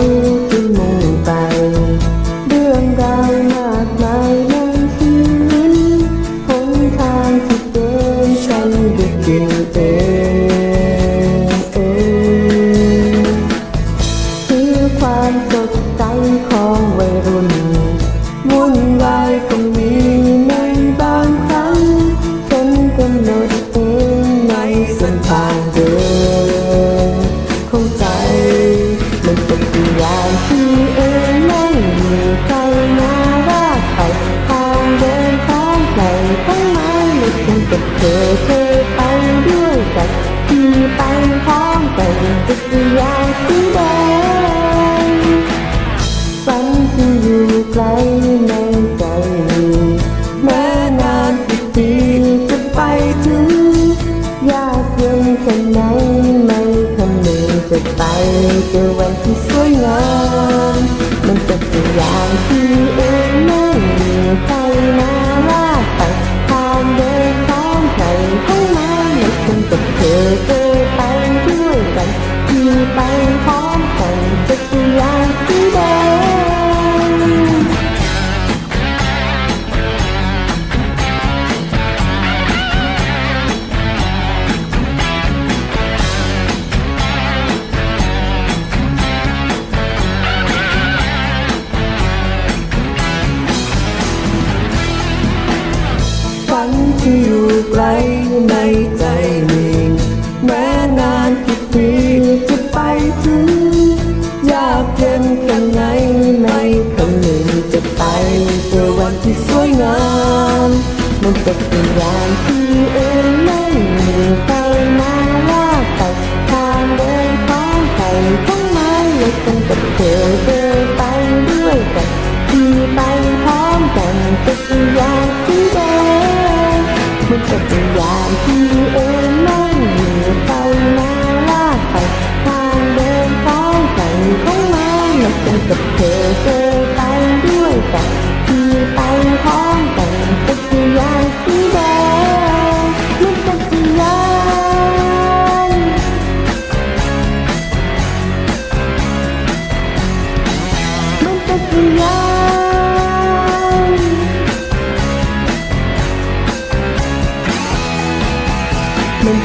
ที่เราจะมุ่งไป เรื่องราวมากมายในชีวิตหนทางที่เดินฉันได้เดินเอง ไปพร้อมกันเป็นตัวอย่างที่ ฝันที่อยู่ไกลในใจมีแม้นานกี่ปีจะไปถึง ยากเย็นแค่ไหนไม่คำนึงจะไปเจอวันที่สวยงาม มันเป็นตัวอย่างที่เองไม่มีใครมาว่าไปทางเดินของใครของมันเลยกันกับเธอ มันเป็นอย่างที่เอ็งไม่มีใครมาลากไปทางเดินของใครของมันมันเป็นกับเธอเดินไปด้วยกัน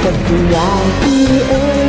มันเป็นตัวอย่